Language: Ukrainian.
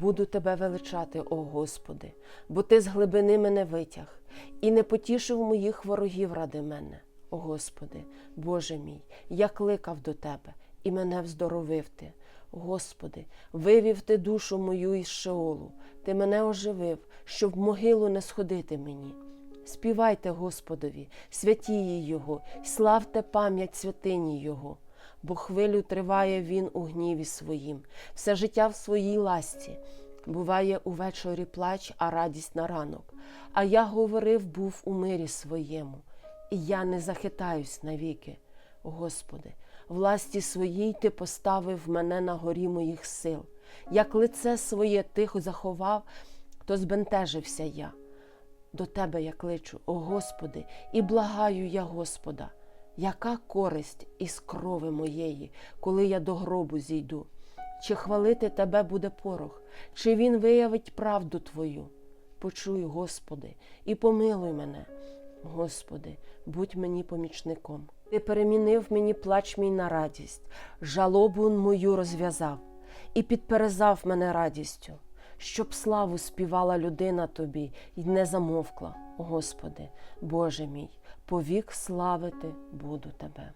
Буду тебе величати, о Господи, бо ти з глибини мене витяг і не потішив моїх ворогів ради мене. О Господи, Боже мій, я кликав до Тебе і мене вздоровив Ти. Господи, вивів Ти душу мою із Шеолу, Ти мене оживив, щоб в могилу не сходити мені. Співайте Господові, святії Його, славте пам'ять святині Його, бо хвилю триває Він у гніві своїм, все життя в своїй ласті. Буває увечері плач, а радість на ранок. А я говорив, був у мирі своєму, і я не захитаюсь навіки. Господи, власті своїй ти поставив мене на горі моїх сил. Як лице своє тихо заховав, то збентежився я. До Тебе я кличу, о Господи, і благаю я Господа, яка користь із крови моєї, коли я до гробу зійду? Чи хвалити Тебе буде порох, чи він виявить правду Твою? Почуй, Господи, і помилуй мене. Господи, будь мені помічником. Ти перемінив мені плач мій на радість, жалобу мою розв'язав і підперезав мене радістю, щоб славу співала людина тобі й не замовкла. Господи, Боже мій, повік славити буду Тебе.